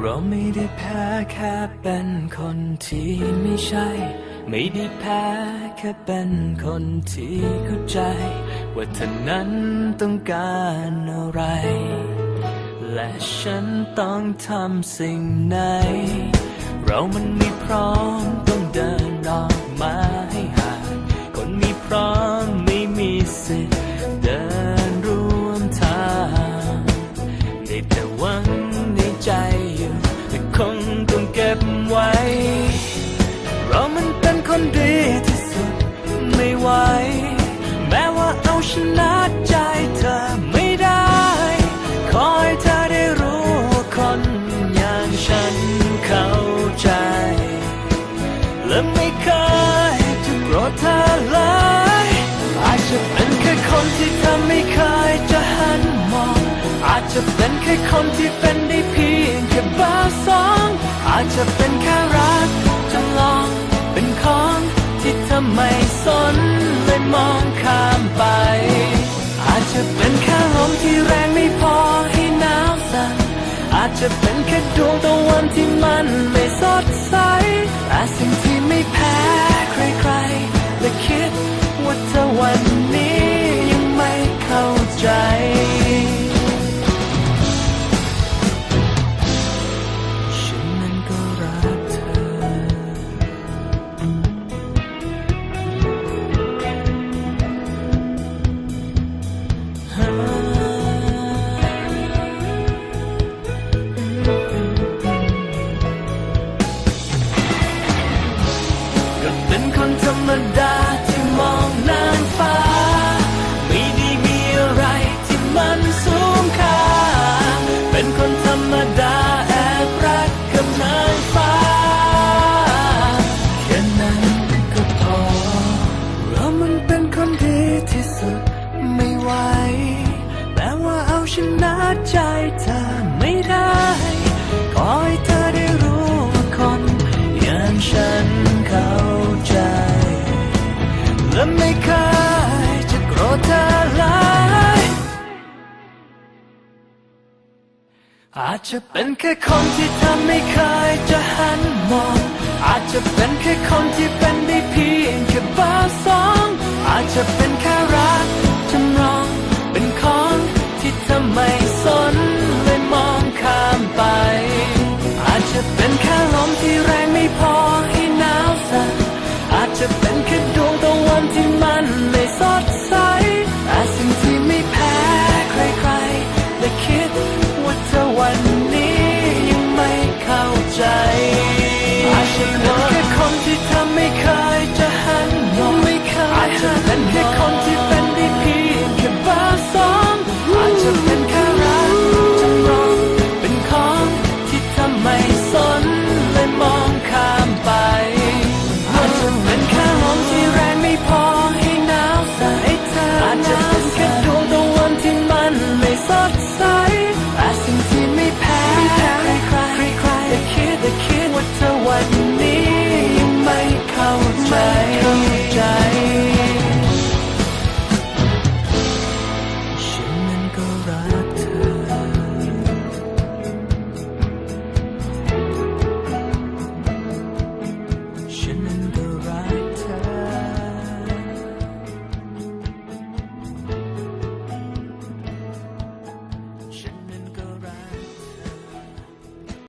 เราไม่ได้แพ้แค่เป็นคนที่ไม่ใช่ ไม่ได้แพ้แค่เป็นคนที่เข้าใจ ว่าเธอนั้นต้องการอะไร และฉันต้องทำสิ่งไหน เรามันไม่พร้อมต้องเดินออ คนที่เธอไม่เคยจะหันมอง อาจจะเป็นแค่คนที่เป็นได้เพียงแค่เบอร์สองอาจจะเป็นแค่รักจำลอง เป็นของที่เธอไม่สนเลยมองข้ามไป อาจจะเป็นแค่ลมที่แรงไม่พอให้หนาวสั่นอาจจะเป็นแค่ดวงตะวันที่มันไม่สดใสแต่ รมดาแอบรักกับนางฟ้า แค่นั้นก็พอ เรามันเป็นคนดีที่สุดไม่ไหวแม้ว่าเอาชนะใจเธอไม่ได้ขอให้เธอได้รู้ว่าคนอย่างฉันเข้าใจ และไม่เคยจะโกรธเธอ อาจจะเป็นแค่คนที่ทำไม่เคย